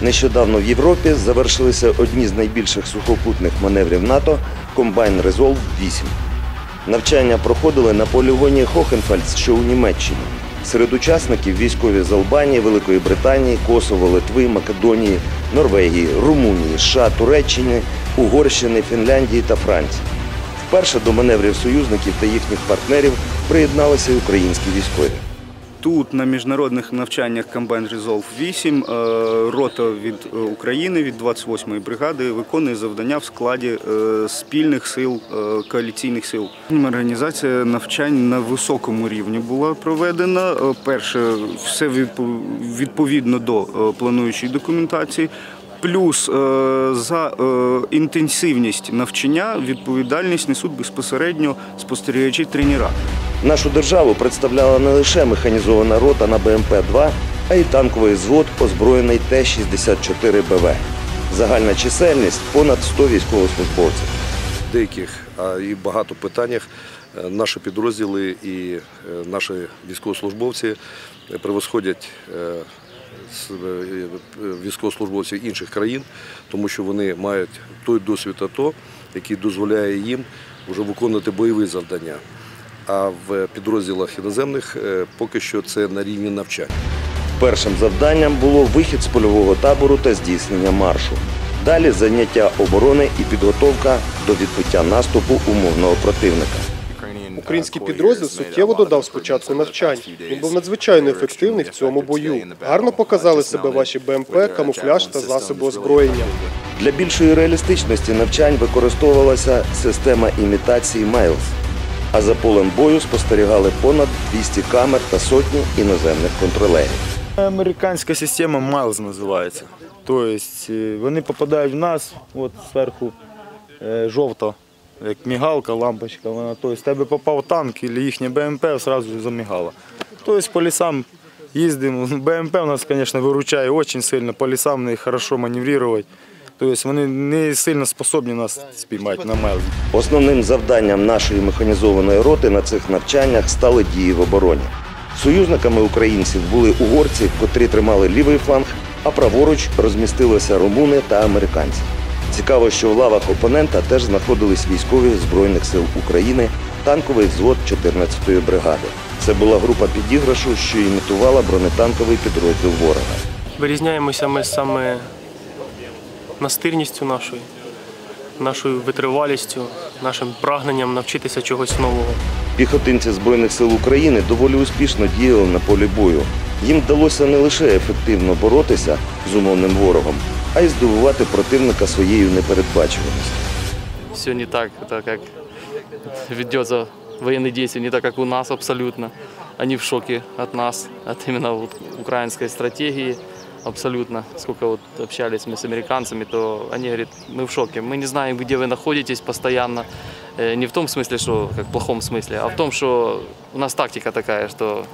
Нещодавно в Європі завершилися одні з найбільших сухопутних маневрів НАТО Комбайн Резолв 8. Навчання проходили на полігоні Хохенфальц, що у Німеччині. Серед учасників військові з Албанії, Великої Британії, Косово, Литви, Македонії, Норвегії, Румунії, США, Туреччини, Угорщини, Фінляндії та Франції. Вперше до маневрів союзників та їхніх партнерів приєдналися українські військові. Тут на міжнародних навчаннях Combined Resolve 8 е, рота від е, України від 28-ї бригади виконує завдання в складі е, спільних сил е, коаліційних сил. Організація навчань на високому рівні була проведена. Перше, все відпо- відповідно до плануючої документації. Плюс за інтенсивність навчання відповідальність несуть безпосередньо спостерігачі тренера. Нашу державу представляла не лише механізована рота на БМП-2, а й танковий звод, озброєний Т-64 БВ. Загальна чисельність понад 100 військовослужбовців. В деяких і багато питаннях е, наші підрозділи і е, наші військовослужбовці превосходять е, військовослужбовців інших країн, тому що вони мають той досвід АТО, який дозволяє їм вже виконувати бойові завдання. А в підрозділах іноземних е, поки що це на рівні навчання. Першим завданням було вихід з польового табору та здійснення маршу. Далі заняття оборони і підготовка до відбиття наступу умовного противника. Український підрозділ суттєво додав спочатку навчань. Він був надзвичайно ефективний в цьому бою. Гарно показали себе ваші БМП, камуфляж та засоби озброєння. Для більшої реалістичності навчань використовувалася система імітації Мейлс. А за полем бою спостерігали понад 200 камер та сотні іноземних контролерів. Американська система Miles називається. Тобто е, вони попадають в нас, от зверху е, жовта, як мігалка, лампочка. Вона, тобто, тебе попав танк або їхнє БМП, одразу замігала. Тобто по лісам їздимо. БМП у нас, звісно, виручає дуже сильно, по лісам не хорошо маневрувати. Тобто вони не сильно способні нас спіймати на Майлз. Основним завданням нашої механізованої роти на цих навчаннях стали дії в обороні. Союзниками українців були угорці, котрі тримали лівий фланг, а праворуч розмістилися румуни та американці. Цікаво, що в лавах опонента теж знаходились військові Збройних сил України, танковий взвод 14-ї бригади. Це була група підіграшу, що імітувала бронетанковий підрозділ ворога. Вирізняємося ми саме настирністю нашою, нашою витривалістю, нашим прагненням навчитися чогось нового. Піхотинці Збройних сил України доволі успішно діяли на полі бою. Їм вдалося не лише ефективно боротися з умовним ворогом, а й здивувати противника своєю непередбачуваністю. все не так, это как ведется военные действия, не так, как у нас абсолютно. Они в шоке от нас, от именно вот украинской стратегии абсолютно. Сколько вот общались мы с американцами, то они говорят, мы в шоке, мы не знаем, где вы находитесь постоянно. Э, Не в том смысле, что как в плохом смысле, а в том, что у нас тактика такая, что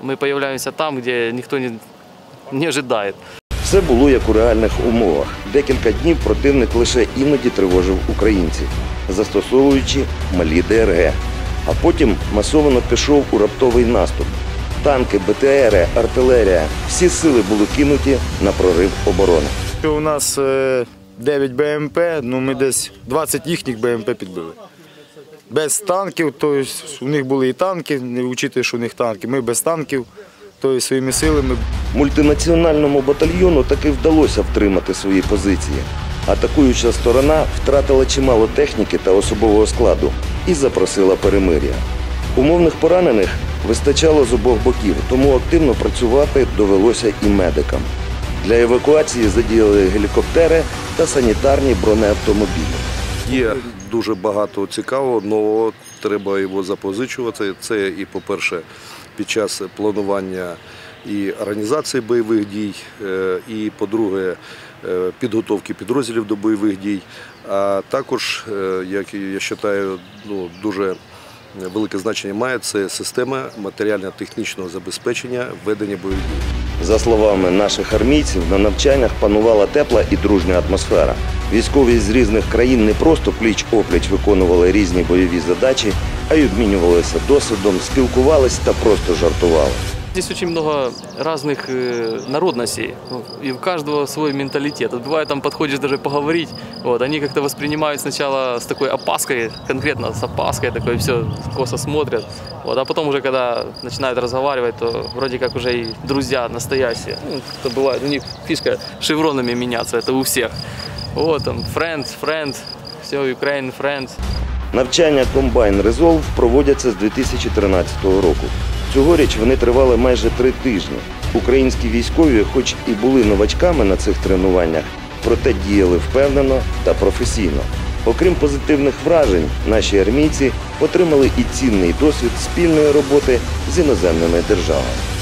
мы появляемся там, где никто не, не ожидает. Все було як у реальних умовах. Декілька днів противник лише іноді тривожив українців, застосовуючи малі ДРГ. А потім масовано пішов у раптовий наступ. Танки, БТРи, артилерія всі сили були кинуті на прорив оборони. У нас е, 9 БМП, ну ми десь 20 їхніх БМП підбили. Без танків, тобто у них були і танки, не вчити, що у них танки. Ми без танків, тобто своїми силами. Мультинаціональному батальйону таки вдалося втримати свої позиції. Атакуюча сторона втратила чимало техніки та особового складу і запросила перемир'я. Умовних поранених вистачало з обох боків, тому активно працювати довелося і медикам. Для евакуації задіяли гелікоптери та санітарні бронеавтомобілі. Є дуже багато цікавого, нового, треба його запозичувати. Це і, по-перше, під час планування і організації бойових дій, е, і, по-друге, е, підготовки підрозділів до бойових дій. А також, е, як я вважаю, ну, дуже велике значення має це система матеріально-технічного забезпечення ведення бойових дій. За словами наших армійців, на навчаннях панувала тепла і дружня атмосфера. Військові з різних країн не просто пліч-опліч виконували різні бойові задачі, а й обмінювалися досвідом, спілкувались та просто жартували. Здесь очень много разных э, народностей, ну, и у каждого свой менталитет. Вот бывает, там подходишь даже поговорить, вот, они как-то воспринимают сначала с такой опаской, конкретно с опаской, такой все косо смотрят, вот, а потом уже, когда начинают разговаривать, то вроде как уже и друзья настоящие. Ну, это бывает, у них фишка шевронами меняться, это у всех. Вот, там, friend, friend, все, Ukraine, friend. Навчання Combine Resolve проводяться з 2013 року. Цьогоріч вони тривали майже три тижні. Українські військові, хоч і були новачками на цих тренуваннях, проте діяли впевнено та професійно. Окрім позитивних вражень, наші армійці отримали і цінний досвід спільної роботи з іноземними державами.